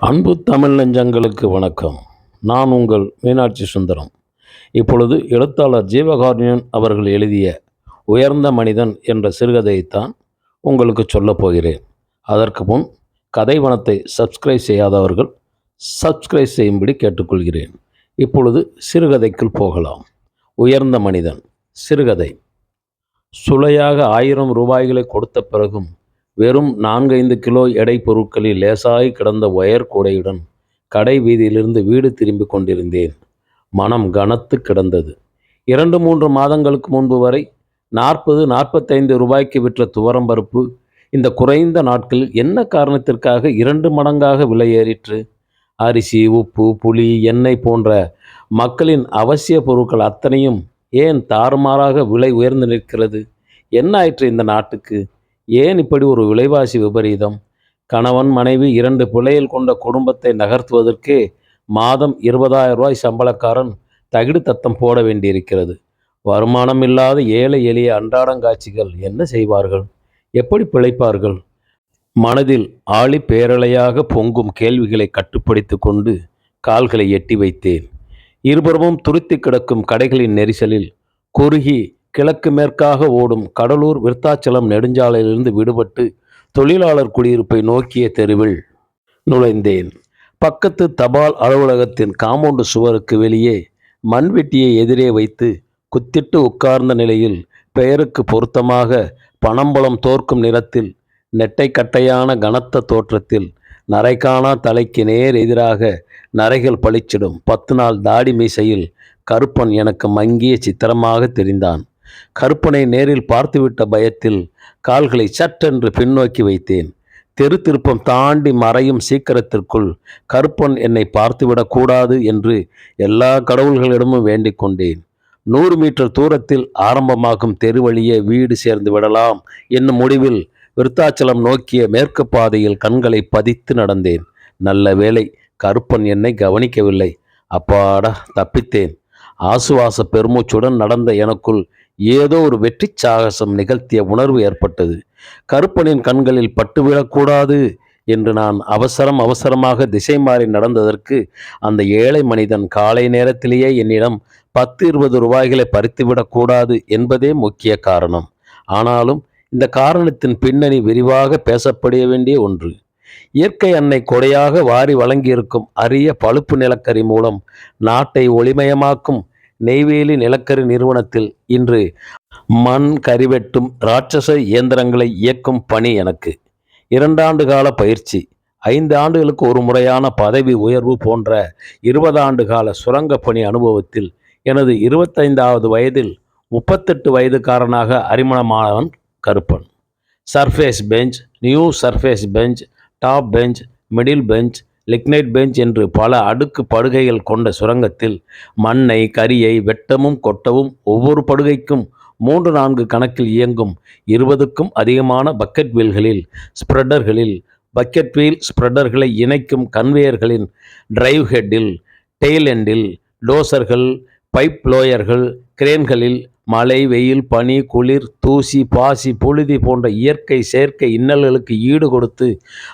அன்பு தமிழ் நெஞ்சங்களுக்கு வணக்கம். நான் உங்கள் மீனாட்சி சுந்தரம். இப்பொழுது எழுத்தாளர் ஜீவகார்ணியன் அவர்கள் எழுதிய உயர்ந்த மனிதன் என்ற சிறுகதையைத்தான் உங்களுக்கு சொல்லப் போகிறேன். அதற்கு முன் கதைவனத்தை சப்ஸ்கிரைப் செய்யாதவர்கள் சப்ஸ்கிரைப் செய்யும்படி கேட்டுக்கொள்கிறேன். இப்பொழுது சிறுகதைக்குள் போகலாம். உயர்ந்த மனிதன் சிறுகதை. சுளையாக ஆயிரம் ரூபாய்களை கொடுத்த பிறகும் வெறும் நான்கைந்து கிலோ எடை பொருட்களில் லேசாய் கிடந்த ஒயர் கூடையுடன் கடை வீதியிலிருந்து வீடு திரும்பிக் கொண்டிருந்தேன். மனம் கனத்து கிடந்தது. இரண்டு மூன்று மாதங்களுக்கு முன்பு வரை நாற்பது நாற்பத்தைந்து ரூபாய்க்கு விற்ற துவரம்பருப்பு இந்த குறைந்த நாட்களில் என்ன காரணத்திற்காக இரண்டு மடங்காக விலை ஏறிற்று? அரிசி உப்பு புளி எண்ணெய் போன்ற மக்களின் அவசிய பொருட்கள் அத்தனையும் ஏன் தாறுமாறாக விலை உயர்ந்து நிற்கிறது? என்ன ஆயிற்று இந்த நாட்டுக்கு? ஏன் இப்படி ஒரு விலைவாசி விபரீதம்? கணவன் மனைவி இரண்டு பிள்ளைகள் கொண்ட குடும்பத்தை நகர்த்துவதற்கே மாதம் இருபதாயிரம் ரூபாய் சம்பளக்காரன் தகிடு தத்தம் போட வேண்டியிருக்கிறது. வருமானம் இல்லாத ஏழை எளிய அன்றாடங்காட்சிகள் என்ன செய்வார்கள்? எப்படி பிழைப்பார்கள்? மனதில் ஆளி பேரலையாக பொங்கும் கேள்விகளை கட்டுப்படுத்தி கொண்டு கால்களை எட்டி வைத்தேன். இருபுறமும் துருத்தி கிடக்கும் கடைகளின் நெரிசலில் குறுகி கிழக்கு மேற்காக ஓடும் கடலூர் விருத்தாச்சலம் நெடுஞ்சாலையிலிருந்து விடுபட்டு தொழிலாளர் குடியிருப்பை நோக்கிய தெருவில் நுழைந்தேன். பக்கத்து தபால் அலுவலகத்தின் காம்பவுண்டு சுவருக்கு வெளியே மண்வெட்டியை எதிரே வைத்து குத்திட்டு உட்கார்ந்த நிலையில் பெயருக்கு பொருத்தமாக பணம்பலம் தோற்கும் நிறத்தில் நெட்டை கட்டையான கனத்த தோற்றத்தில் நரைக்கானா தலைக்கு நேர் எதிராக நரைகள் பளிச்சிடும் பத்து நாள் தாடி மீசையில் கருப்பன் எனக்கு மங்கிய சித்திரமாக தெரிந்தான். கருப்பனை நேரில் பார்த்துவிட்ட பயத்தில் கால்களை சட்டென்று பின்னோக்கி வைத்தேன். தெரு திருப்பம் தாண்டி மறையும் சீக்கிரத்திற்குள் கருப்பன் என்னை பார்த்துவிடக்கூடாது என்று எல்லா கடவுள்களிடமும் வேண்டிக் கொண்டேன். நூறு மீட்டர் தூரத்தில் ஆரம்பமாகும் தெரு வழியே வீடு சேர்ந்து விடலாம் என்னும் முடிவில் விருத்தாச்சலம் நோக்கிய மேற்கு பாதையில் கண்களை பதித்து நடந்தேன். நல்ல வேளை கருப்பன் என்னை கவனிக்கவில்லை. அப்பாடா தப்பித்தேன். ஆசுவாச பெருமூச்சுடன் நடந்த எனக்குள் ஏதோ ஒரு வெற்றி சாகசம் நிகழ்த்திய உணர்வு ஏற்பட்டது. கருப்பனின் கண்களில் பட்டுவிடக்கூடாது என்று நான் அவசரம் அவசரமாக திசை மாறி நடந்ததற்கு அந்த ஏழை மனிதன் காலை நேரத்திலேயே என்னிடம் பத்து இருபது ரூபாய்களை பறித்துவிடக்கூடாது என்பதே முக்கிய காரணம். ஆனாலும் இந்த காரணத்தின் பின்னணி விரிவாக பேசப்பட வேண்டிய ஒன்று. இயற்கை அன்னை கொடையாக வாரி வழங்கியிருக்கும் அரிய பழுப்பு நிலக்கரி மூலம் நாட்டை ஒளிமயமாக்கும் நெய்வேலி நிலக்கரி நிறுவனத்தில் இன்று மண் கரிவெட்டும் ராட்சச இயந்திரங்களை இயக்கும் பணி எனக்கு. இரண்டாண்டு கால பயிற்சி. ஐந்து ஆண்டுகளுக்கு ஒரு முறையான பதவி உயர்வு போன்ற இருபது ஆண்டு கால சுரங்க பணி அனுபவத்தில் எனது இருபத்தைந்தாவது வயதில் முப்பத்தெட்டு வயதுக்காரனாக அறிமுகமானவன் Karuppan. Surface bench new surface bench top bench middle bench lignite bench என்று பல அடுக்கு படுகைகள் கொண்ட சுரங்கத்தில் மண்ணை கரியை வெட்டமும் கொட்டவும் ஒவ்வொரு படுகைக்கும் மூன்று நான்கு கணக்கில் இயங்கும் இருபதுக்கும் அதிகமான பக்கெட் வீல்களில் ஸ்ப்ரெடர்களில் பக்கெட் வீல் ஸ்ப்ரெடர்களை இணைக்கும் கன்வேயர்களின் டிரைவ் ஹெட்டில் டெய்லெண்டில் டோசர்கள் பைப் லோயர்கள் கிரேன்களில் மழை வெயில் பனி குளிர் தூசி பாசி புழுதி போன்ற இயற்கை செயற்கை இன்னல்களுக்கு ஈடு கொடுத்து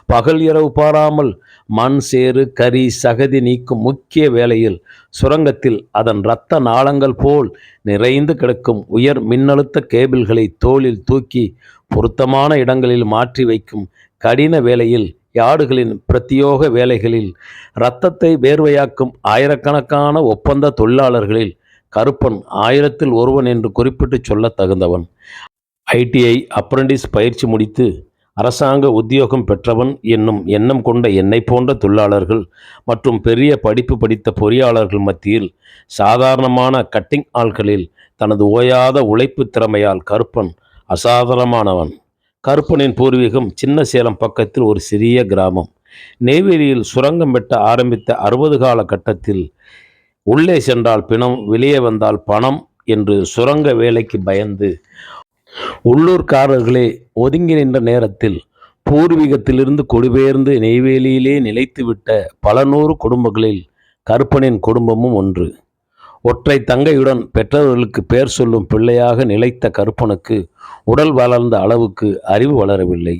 பகல் இரவு பாராமல் மண் சேறு கரி சகதி நீக்கும் முக்கிய வேளையில் சுரங்கத்தில் அதன் இரத்த நாளங்கள் போல் நிறைந்து கிடக்கும் உயர் மின்னழுத்த கேபிள்களை தோளில் தூக்கி பொருத்தமான இடங்களில் மாற்றி வைக்கும் கடின வேளையில் யாடுகளின் பிரத்தியோக வேலைகளில் இரத்தத்தை வேர்வையாக்கும் ஆயிரக்கணக்கான ஒப்பந்த தொழிலாளர்களில் கருப்பன் ஆயிரத்தில் ஒருவன் என்று குறிப்பிட்டு சொல்ல தகுந்தவன். ஐடிஐ அப்ரண்டிஸ் பயிற்சி முடித்து அரசாங்க உத்தியோகம் பெற்றவன் என்னும் எண்ணம் கொண்ட என்னை போன்ற தொழிலாளர்கள் மற்றும் பெரிய படிப்பு படித்த பொறியாளர்கள் மத்தியில் சாதாரணமான கட்டிங் ஆள்களில் தனது ஓயாத உழைப்பு திறமையால் கருப்பன் அசாதாரணமானவன். கருப்பனின் பூர்வீகம் சின்ன சேலம் பக்கத்தில் ஒரு சிறிய கிராமம். நெய்வேலியில் சுரங்கம் வெட்ட ஆரம்பித்த அறுபது கால கட்டத்தில் உள்ளே சென்றால் பிணம் வெளியே வந்தால் பணம் என்று சுரங்க வேலைக்கு பயந்து உள்ளூர்காரர்களே ஒதுங்கி நின்ற நேரத்தில் பூர்வீகத்திலிருந்து கொடிபெயர்ந்து நெய்வேலியிலே நிலைத்துவிட்ட பல நூறு குடும்பங்களில் கருப்பனின் குடும்பமும் ஒன்று. ஒற்றை தங்கையுடன் பெற்றவர்களுக்கு பெயர் சொல்லும் பிள்ளையாக நிலைத்த கருப்பனுக்கு உடல் வளர்ந்த அளவுக்கு அறிவு வளரவில்லை.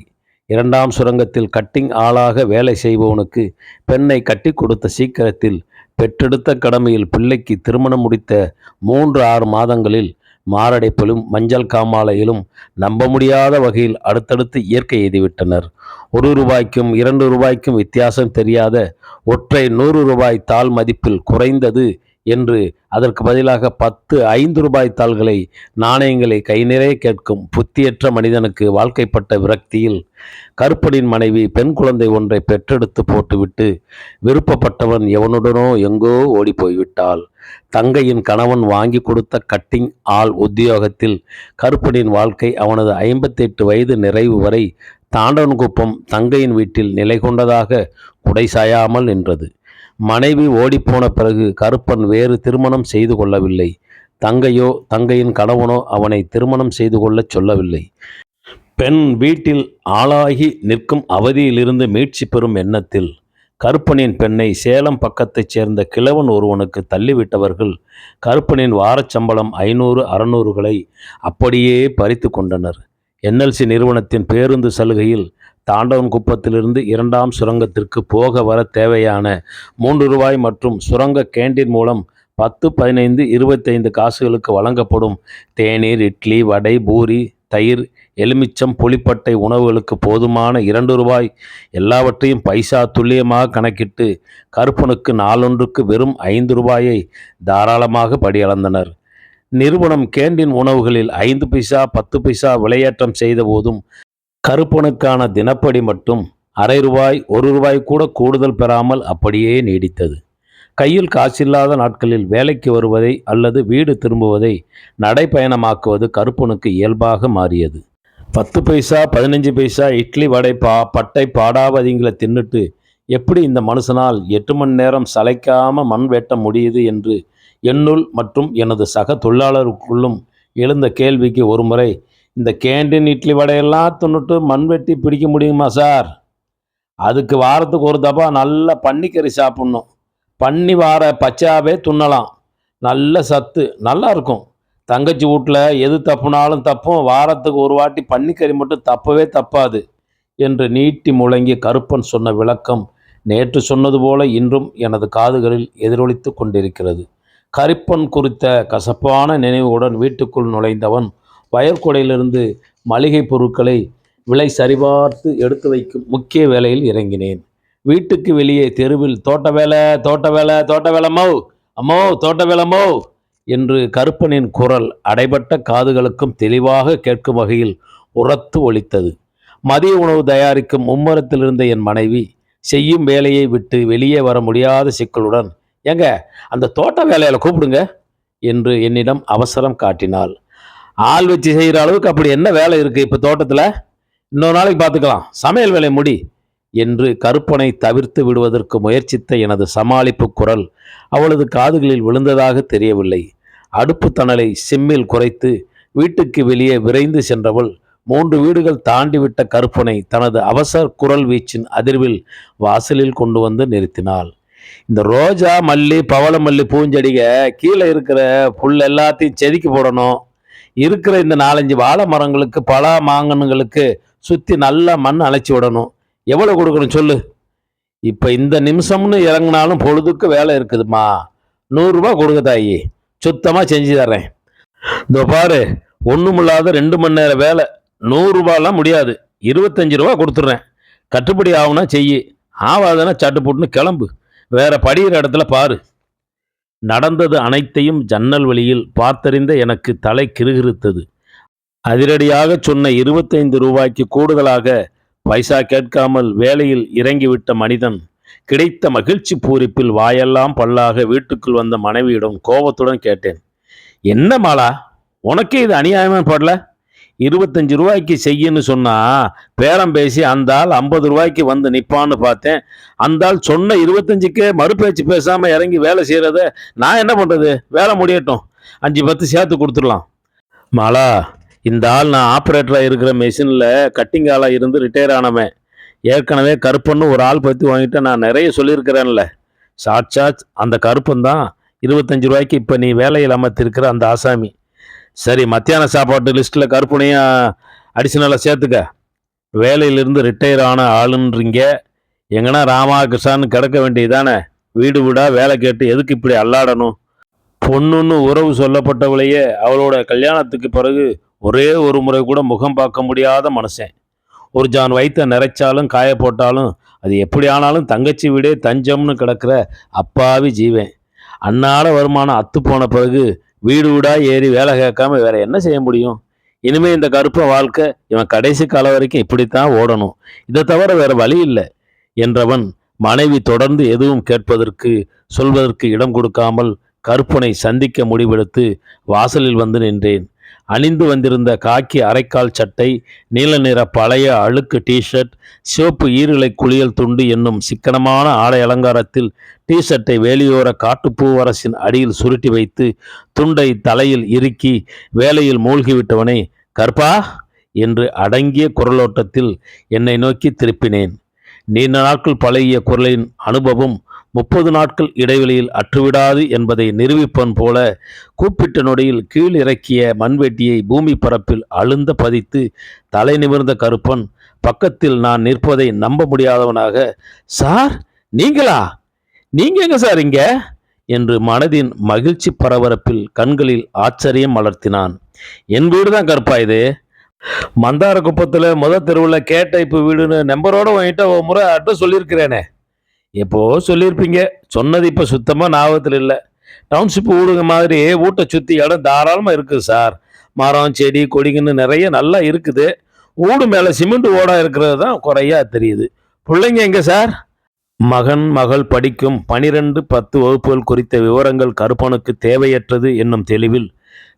இரண்டாம் சுரங்கத்தில் கட்டிங் ஆளாக வேலை செய்பவனுக்கு பெண்ணை கட்டி கொடுத்த சீக்கிரத்தில் பெற்றெடுத்த கடமையில் பிள்ளைக்கு திருமணம் முடித்த மூன்று ஆறு மாதங்களில் மாரடைப்பிலும் மஞ்சள் காமாலையிலும் நம்ப முடியாத வகையில் அடுத்தடுத்து இயற்கை எய்துவிட்டனர். ஒரு ரூபாய்க்கும் இரண்டு ரூபாய்க்கும் வித்தியாசம் தெரியாத ஒற்றை நூறு ரூபாய் தாள் மதிப்பில் குறைந்தது என்று அதற்கு பதிலாக பத்து ஐந்து ரூபாய் தாள்களை நாணயங்களை கை நிறைய கேட்கும் புத்தியற்ற மனிதனுக்கு வாழ்க்கைப்பட்ட விரக்தியில் கருப்பனின் மனைவி பெண் குழந்தை ஒன்றை பெற்றெடுத்து போட்டுவிட்டு விருப்பப்பட்டவன் எவனுடனோ எங்கோ ஓடி போய்விட்டாள் தங்கையின் கணவன் வாங்கி கொடுத்த கட்டிங் ஆள் உத்தியோகத்தில் கருப்பனின் வாழ்க்கை அவனது ஐம்பத்தெட்டு வயது நிறைவு வரை தாண்டவன்குப்பம் தங்கையின் வீட்டில் நிலை கொண்டதாக குடை சாயாமல் நின்றது. மனைவி ஓடிப்போன பிறகு கருப்பன் வேறு திருமணம் செய்து கொள்ளவில்லை. தங்கையோ தங்கையின் கணவனோ அவனை திருமணம் செய்து கொள்ளச் சொல்லவில்லை. பெண் வீட்டில் ஆளாகி நிற்கும் அவதியிலிருந்து மீட்சி பெறும் எண்ணத்தில் கருப்பனின் பெண்ணை சேலம் பக்கத்தைச் சேர்ந்த கிழவன் ஒருவனுக்கு தள்ளிவிட்டவர்கள் கருப்பனின் வாரச்சம்பளம் ஐநூறு அறநூறுகளை அப்படியே பறித்து கொண்டனர். என்எல்சி நிறுவனத்தின் பேருந்து சலுகையில் தாண்டவன் குப்பத்திலிருந்து இரண்டாம் சுரங்கத்திற்கு போக வர தேவையான மூன்று ரூபாய் மற்றும் சுரங்க கேண்டீன் மூலம் பத்து பதினைந்து இருபத்தைந்து காசுகளுக்கு வழங்கப்படும் தேநீர் இட்லி வடை பூரி தயிர் எலுமிச்சம் புளிப்பட்டை உணவுகளுக்கு போதுமான இரண்டு ரூபாய். எல்லாவற்றையும் பைசா துல்லியமாக கணக்கிட்டு கருப்பனுக்கு நாளொன்றுக்கு வெறும் ஐந்து ரூபாயை தாராளமாக படியளந்தனர் நிறுவனம் கேண்டீன் உணவுகளில் ஐந்து பைசா பத்து பைசா விலையேற்றம் செய்த போதும் கருப்பனுக்கான தினப்படி மட்டும் அரை ரூபாய் ஒரு ரூபாய் கூட கூடுதல் பெறாமல் அப்படியே நீடித்தது. கையில் காசில்லாத நாட்களில் வேலைக்கு வருவதை அல்லது வீடு திரும்புவதை நடைப்பயணமாக்குவது கருப்பனுக்கு இயல்பாக மாறியது. பத்து பைசா பதினஞ்சு பைசா இட்லி வடை பா பட்டை பாடாவதிங்களை தின்னுட்டு எப்படி இந்த மனுஷனால் எட்டு மணி நேரம் சளைக்காம மண் வெட்ட முடியுது என்று என்னுள் மற்றும் எனது சக தொழிலாளருக்குள்ளும் எழுந்த கேள்விக்கு ஒருமுறை இந்த கேண்டீன் இட்லி வடையெல்லாம் தின்னுட்டு மண் வெட்டி பிடிக்க முடியுமா சார்? அதுக்கு வாரத்துக்கு ஒரு தப்பா நல்ல பன்னிக்கறி சாப்பிட்ணும். பன்னி வார பச்சாவே துண்ணலாம் நல்ல சத்து நல்லா இருக்கும். தங்கச்சி வீட்டில் எது தப்புனாலும் தப்பும் வாரத்துக்கு ஒரு வாட்டி பன்னிக்கறி மட்டும் தப்பவே தப்பாது என்று நீட்டி முழங்கி கருப்பன் சொன்ன விளக்கம் நேற்று சொன்னது போல இன்றும் எனது காதுகளில் எதிரொலித்து கொண்டிருக்கிறது. கருப்பன் குறித்த கசப்பான நினைவுடன் வீட்டுக்குள் நுழைந்தவன் வயற்கொடையிலிருந்து மளிகை பொருட்களை விலை சரிபார்த்து எடுத்து வைக்கும் முக்கிய வேலையில் இறங்கினேன். வீட்டுக்கு வெளியே தெருவில் தோட்ட வேலை தோட்ட வேலை தோட்ட வேலமோ அம்மோ தோட்ட வேலமோ என்று கருப்பனின் குரல் அடைபட்ட காதுகளுக்கும் தெளிவாக கேட்கும் வகையில் உரத்து ஒலித்தது. மதிய உணவு தயாரிக்கும் மும்மரத்தில் இருந்த என் மனைவி செய்யும் வேலையை விட்டு வெளியே வர முடியாத சிக்கலுடன் ஏங்க அந்த தோட்ட வேலையில கூப்பிடுங்க என்று என்னிடம் அவசரம் காட்டினாள். ஆள் வச்சு செய்கிற அளவுக்கு அப்படி என்ன வேலை இருக்குது இப்போ தோட்டத்தில்? இன்னொரு நாளைக்கு பார்த்துக்கலாம் சமையல் வேலை முடி என்று கருப்பனை தவிர்த்து விடுவதற்கு முயற்சித்த எனது சமாளிப்பு குரல் அவளது காதுகளில் விழுந்ததாக தெரியவில்லை. அடுப்பு தணலை சிம்மில் குறைத்து வீட்டுக்கு வெளியே விரைந்து சென்றவள் மூன்று வீடுகள் தாண்டிவிட்ட கருப்பனை தனது அவசர குரல் வீச்சின் அதிர்வில் வாசலில் கொண்டு வந்து நிறுத்தினாள். இந்த ரோஜா மல்லி பவள மல்லி பூஞ்செடிக கீழே இருக்கிற புல் எல்லாத்தையும் செதுக்கி போடணும். இருக்கிற இந்த நாலஞ்சு வாழை மரங்களுக்கு பலா மாங்கன்னுங்களுக்கு சுற்றி நல்லா மண் அழைச்சி விடணும். எவ்வளோ கொடுக்கணும் சொல்லு? இப்போ இந்த நிமிஷம்னு இறங்குனாலும் பொழுதுக்கு வேலை இருக்குதுமா நூறுரூபா கொடுக்க தாயி. சுத்தமாக செஞ்சு தர்றேன் இதோ பாரு ஒன்றுமில்லாத ரெண்டு மணி நேரம் வேலை. நூறுரூபாலாம் முடியாது. இருபத்தஞ்சி ரூபா கொடுத்துட்றேன். கட்டுப்படி ஆகுனா செய்யி. ஆவாதனா சட்டு போட்டுன்னு கிளம்பு. வேற படிகிற இடத்துல பாரு. நடந்தது அனைத்தையும் ஜன்னல் வழியில் பார்த்தறிந்த எனக்கு தலை கிறுகிறுத்தது அதிரடியாக சொன்ன இருபத்தைந்து ரூபாய்க்கு கூடுதலாக பைசா கேட்காமல் வேலையில் இறங்கிவிட்ட மனிதன் கிடைத்த மகிழ்ச்சி பூரிப்பில் வாயெல்லாம் பல்லாக வீட்டுக்குள் வந்த மனைவியிடம் கோபத்துடன் கேட்டேன். என்ன மாலா உனக்கே இது அநியாயமா படல? இருபத்தஞ்சு ரூபாய்க்கு செய்யுன்னு சொன்னால் பேரம் பேசி அந்த ஆள் ஐம்பது ரூபாய்க்கு வந்து நிற்பான்னு பார்த்தேன். அந்த ஆள் சொன்ன இருபத்தஞ்சுக்கே மறுபேச்சு பேசாமல் இறங்கி வேலை செய்கிறத நான் என்ன பண்ணுறது வேலை முடியட்டும். அஞ்சு பத்து சேர்த்து கொடுத்துடலாம். மாலா இந்த ஆள் நான் ஆப்ரேட்டராக இருக்கிற மெஷினில் கட்டிங் ஆளாக இருந்து ரிட்டையர் ஆனவன். ஏற்கனவே கருப்பன்னு ஒரு ஆள் பற்றி வாங்கிட்டு நான் நிறைய சொல்லியிருக்கிறேன்ல. சாட்சாத் அந்த கருப்பன் தான் இருபத்தஞ்சு ரூபாய்க்கு இப்போ நீ வேலையில் அமர்த்திருக்கிற அந்த ஆசாமி. சரி மத்தியான சாப்பாட்டு லிஸ்ட்டில் கருப்புனையும் அடிஷனலாக சேர்த்துக்க. வேலையிலிருந்து ரிட்டையர் ஆன ஆளுன்றீங்க. எங்கன்னா ராமா கிருஷ்ணான்னு கிடக்க வேண்டியதானே வீடு வீடா வேலை கேட்டு எதுக்கு இப்படி அல்லாடணும்? பொண்ணுன்னு உறவு சொல்லப்பட்டவளையே அவளோட கல்யாணத்துக்கு பிறகு ஒரே ஒரு முறை கூட முகம் பார்க்க முடியாத மனுஷன். ஒரு ஜான் வைத்த நிறைச்சாலும் காய போட்டாலும் அது எப்படி ஆனாலும் தங்கச்சி வீடே தஞ்சம்னு கிடக்கிற அப்பாவி ஜீவன். அன்னாட வருமானம் அத்து போன பிறகு வீடு வீடா ஏறி வேலை கேட்காம வேற என்ன செய்ய முடியும்? இனிமே இந்த கருப்ப வாழ்க்கை இவன் கடைசி காலம் வரைக்கும் இப்படித்தான் ஓடணும். இதை தவிர வேற வழி இல்லை என்றவன் மனைவி தொடர்ந்து எதுவும் கேட்பதற்கு சொல்வதற்கு இடம் கொடுக்காமல் கருப்பனை சந்திக்க முடிவெடுத்து வாசலில் வந்து நின்றேன். அணிந்து வந்திருந்த காக்கி அரைக்கால் சட்டை நீல நிற பழைய அழுக்கு டிஷர்ட் சிவப்பு ஈரலை குளியல் துண்டு என்னும் சிக்கனமான ஆடை அலங்காரத்தில் டிஷர்ட்டை வேலையோர காட்டுப்பூவரசின் அடியில் சுருட்டி வைத்து துண்டை தலையில் இறுக்கி வேலையில் மூழ்கிவிட்டவனை கற்பா என்று அடங்கிய குரலோட்டத்தில் என்னை நோக்கி திருப்பினேன். நீண்ட நாட்கள் பழகிய குரலின் அனுபவம் முப்பது நாட்கள் இடைவெளியில் அற்றுவிடாது என்பதை நிரூபிப்பன் போல கூப்பிட்ட நொடியில் கீழ் இறக்கிய மண்வெட்டியை பூமி பரப்பில் அழுந்த பதித்து தலை நிமிர்ந்த கருப்பன் பக்கத்தில் நான் நிற்பதை நம்ப முடியாதவனாக சார் நீங்களா? நீங்க எங்க சார் இங்க? என்று மனதின் மகிழ்ச்சி பரபரப்பில் கண்களில் ஆச்சரியம் வளர்த்தினான் என் வீடு தான் கருப்பா இது? மந்தார குப்பத்தில் முத தெருவில் கேட்ட இப்போ வீடுன்னு நம்பரோடு வாங்கிட்ட ஒரு முறை அட்ரஸ் சொல்லியிருக்கிறேனே. எப்போ சொல்லியிருப்பீங்க? சொன்னது இப்போ சுத்தமாக ஞாபகத்தில் இல்லை. டவுன்ஷிப் ஊடுங்க மாதிரி வீட்டை சுற்றி இடம் தாராளமாக இருக்குது சார். மரம் செடி கொடிங்கன்னு நிறைய நல்லா இருக்குது. ஊடு மேலே சிமெண்ட் ஓடாக இருக்கிறது தான் குறையா தெரியுது. பிள்ளைங்க எங்கே சார்? மகன் மகள் படிக்கும் பனிரெண்டு பத்து வகுப்புகள் குறித்த விவரங்கள் கருப்பனுக்கு தேவையற்றது என்னும் தெளிவில்.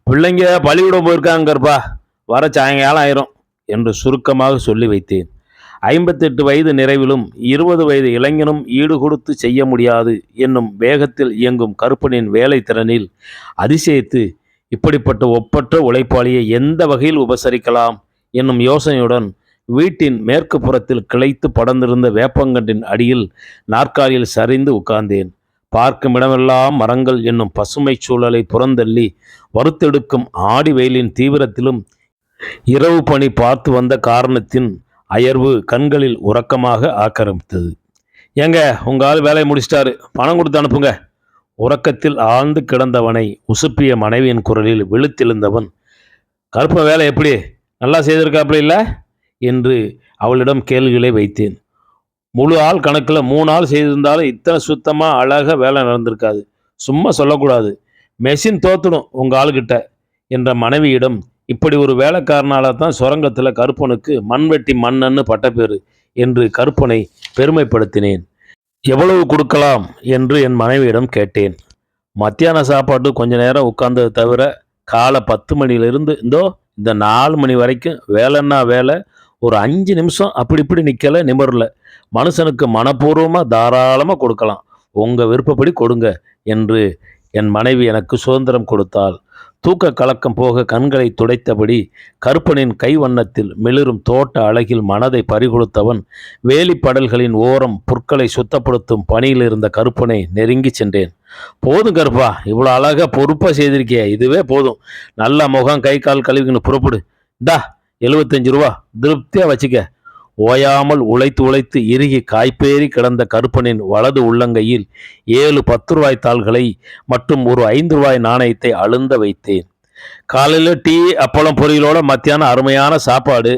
பிள்ளைங்க பள்ளிக்கூடம் போயிருக்காங்கப்பா. வர சாயங்காலம் ஆயிரும் என்று சுருக்கமாக சொல்லி வைத்தேன். ஐம்பத்தெட்டு வயது நிறைவிலும் இருபது வயது இளைஞனும் ஈடுகொடுத்து செய்ய முடியாது என்னும் வேகத்தில் இயங்கும் கருப்பனின் வேலை திறனில் அதிசயித்து இப்படிப்பட்ட ஒப்பற்ற உழைப்பாளியை எந்த வகையில் உபசரிக்கலாம் என்னும் யோசனையுடன் வீட்டின் மேற்கு புறத்தில் கிளைத்து படர்ந்திருந்த வேப்பங்கன்றின் அடியில் நாற்காலியில் சரிந்து உட்கார்ந்தேன். பார்க்கும் இடமெல்லாம் மரங்கள் என்னும் பசுமை சூழலை புறந்தள்ளி வறுத்தெடுக்கும் ஆடி வெயிலின் தீவிரத்திலும் இரவு பணி பார்த்து வந்த காரணத்தின் அயர்வு கண்களில் உறக்கமாக ஆக்கிரமித்தது. ஏங்க உங்க ஆள் வேலையை முடிச்சிட்டாரு. பணம் கொடுத்து அனுப்புங்க. உறக்கத்தில் ஆழ்ந்து கிடந்தவனை உசுப்பிய மனைவியின் குரலில் விழுத்தெழுந்தவன் கருப்ப வேலை எப்படி? நல்லா செய்திருக்காப்புல இல்லை? என்று அவளிடம் கேள்விகளை வைத்தேன். முழு ஆள் கணக்கில் மூணு ஆள் செய்திருந்தாலும் இத்தனை சுத்தமாக அழகாக வேலை நடந்திருக்காது. சும்மா சொல்லக்கூடாது. மெஷின் தோத்துடும் உங்கள் ஆள்கிட்ட என்ற மனைவியிடம் இப்படி ஒரு வேலைக்காரனால தான் சுரங்கத்தில் கருப்பனுக்கு மண்வெட்டி மன்னன்னு பட்டப்பேறு என்று கருப்பனை பெருமைப்படுத்தினேன். எவ்வளவு கொடுக்கலாம்? என்று என் மனைவியிடம் கேட்டேன். மத்தியான சாப்பாட்டு கொஞ்ச நேரம் உட்கார்ந்தது தவிர காலை பத்து மணியிலிருந்து இந்தோ இந்த நாலு மணி வரைக்கும் வேலைன்னா வேலை. ஒரு அஞ்சு நிமிஷம் அப்படி இப்படி நிற்கலை நிமிரல. மனுஷனுக்கு மனப்பூர்வமாக தாராளமாக கொடுக்கலாம். உங்கள் விருப்பப்படி கொடுங்க என்று என் மனைவி எனக்கு சுதந்திரம் கொடுத்தாள். தூக்க கலக்கம் போக கண்களை துடைத்தபடி கருப்பனின் கைவண்ணத்தில் மிளிரும் தோட்ட அழகில் மனதை பறிகொடுத்தவன் வேலிப்படல்களின் ஓரம் புற்களை சுத்தப்படுத்தும் பணியில் இருந்த கருப்பனை நெருங்கி சென்றேன். போதும் கருப்பா இவ்வளோ அழகாக பொறுப்பாக செய்திருக்கிய. இதுவே போதும். நல்ல முகம் கை கால் கழுவிக்கின்னு புறப்படு. டா எழுபத்தஞ்சு ரூபா. திருப்தியாக வச்சுக்க. ஓயாமல் உழைத்து உழைத்து இறுகி காய்ப்பேறி கிடந்த கருப்பனின் வலது உள்ளங்கையில் ஏழு பத்து ரூபாய் தாள்களை மற்றும் ஒரு ஐந்து ரூபாய் நாணயத்தை அழுந்த வைத்தேன். காலையில் டீ அப்பளம் பொரியலோட மத்தியானம் அருமையான சாப்பாடு.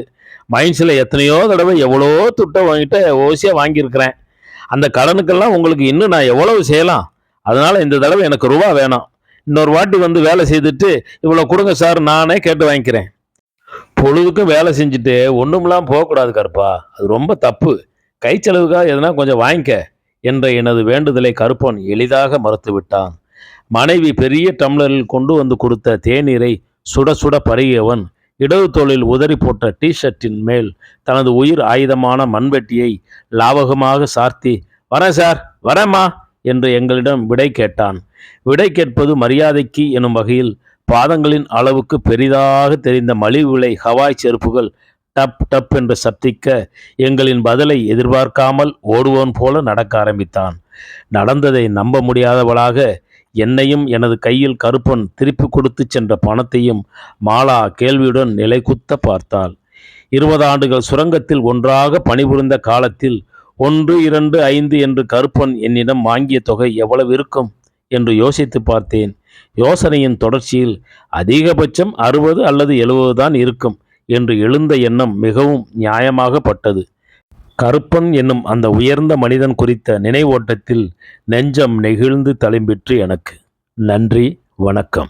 மைன்ஸில் எத்தனையோ தடவை எவ்வளோ துட்டை வாங்கிட்டு ஓசியாக வாங்கியிருக்கிறேன். அந்த கடனுக்கெல்லாம் உங்களுக்கு இன்னும் நான் எவ்வளவு செய்யலாம்? அதனால் இந்த தடவை எனக்கு ரூபா வேணாம். இன்னொரு வாட்டி வந்து வேலை செய்துட்டு இவ்வளோ கொடுங்க சார் நானே கேட்டு வாங்கிக்கிறேன். பொழுதுக்கும் வேலை செஞ்சுட்டு ஒன்றுமெல்லாம் போகக்கூடாது கருப்பா அது ரொம்ப தப்பு. கை செலவுக்காக எதனா கொஞ்சம் வாங்கிக்க என்ற எனது வேண்டுதலை கருப்பன் எளிதாக மறுத்து விட்டான் மனைவி பெரிய டம்ளரில் கொண்டு வந்து கொடுத்த தேநீரை சுட சுட பருகியவன் இடது தோளில் உதறி போட்ட டிஷர்ட்டின் மேல் தனது உயிர் ஆயுதமான மண்வெட்டியை லாவகமாக சார்த்தி வரேன் சார் வரேம்மா என்று எங்களிடம் விடை கேட்டான். விடை கேட்பது மரியாதைக்கு எனும் வகையில் பாதங்களின் அளவுக்கு பெரிதாக தெரிந்த மலிவு விலை ஹவாய் செருப்புகள் டப் டப் என்று சப்திக்க எங்களின் பதிலை எதிர்பார்க்காமல் ஓடுவோன் போல நடக்க ஆரம்பித்தான். நடந்ததை நம்ப முடியாதவளாக என்னையும் எனது கையில் கருப்பன் திருப்பி கொடுத்து சென்ற பணத்தையும் மாலா கேள்வியுடன் நிலைகுத்த பார்த்தாள். இருபது ஆண்டுகள் சுரங்கத்தில் ஒன்றாக பணிபுரிந்த காலத்தில் ஒன்று இரண்டு ஐந்து என்று கருப்பன் என்னிடம் வாங்கிய தொகை எவ்வளவு இருக்கும்? என்று யோசித்து பார்த்தேன். யோசனையின் தொடர்ச்சியில் அதிகபட்சம் அறுபது அல்லது எழுபது தான் இருக்கும் என்று எழுந்த எண்ணம் மிகவும் நியாயமாகப்பட்டது. கருப்பன் என்னும் அந்த உயர்ந்த மனிதன் குறித்த நினைவோட்டத்தில் நெஞ்சம் நெகிழ்ந்து தழும்பிற்று எனக்கு. நன்றி வணக்கம்.